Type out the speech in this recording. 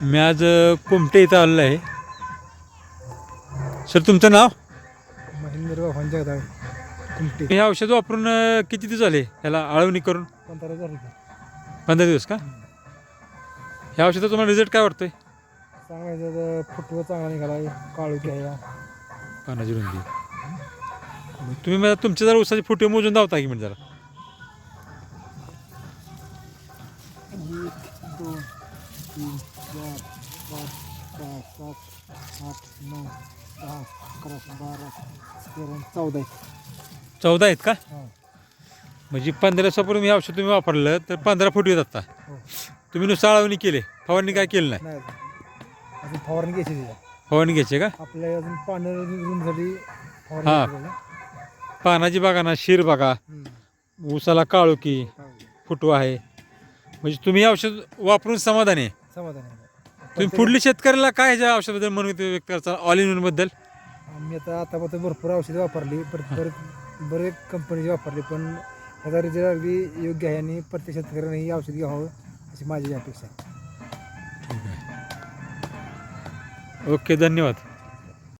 मी आज कुमटे इथं आलेलो आहे. सर तुमचं नाव? महेंद्र बाबां जगदाळे कुमटे. हे औषध वापरून अ, किती दिवस झाले ह्याला आळवणी करून? पंधरा हजार रुपये पंधरा दिवस का? ह्या औषधाचा तुम्हाला रिझल्ट काय वाटतोय? सांगायचं तर फुटवं चांगला निघाला काळू घ्या पानाची रुंदी तुम्ही मला तुमच्या जरा उसाचे फुटे मोजून धावता की म्हणजे जरा. एक दोन तीन चार पाच सहा सात आठ नऊ दहा अकरा बारा तेरा चौदा आहे चौदा आहेत का? म्हणजे पंधरा दिवसापूर्वी हे औषध तुम्ही वापरलं तर पंधरा फूट येत आता. हो. तुम्ही नुसतं आळवणी केले. फवारणी काय केलं नाही? अजून फवारणी घ्यायची फवारणी घ्यायची का? आपल्या अजून पाणी रूमसाठी हां. पानाची बागा ना शिर बागा ना. ऊसाला काळोखी हो. फुटवा आहे. म्हणजे तुम्ही औषध वापरून समाधानी आहे. समाधान आहे. तुम्ही पुढल्या शेतकऱ्याला काय ह्याच्या औषधाबद्दल म्हणून व्यक्त करता ऑल इन वनबद्दल? आम्ही आता आतापर्यंत भरपूर औषधं वापरली परत परत बरेच कंपनीची वापरली पण ह्याचा रिझल्ट अगदी योग्य आहे आणि प्रत्येक शेतकऱ्याने ही औषध घ्यावं अशी माझी अपेक्षा आहे. ओके धन्यवाद.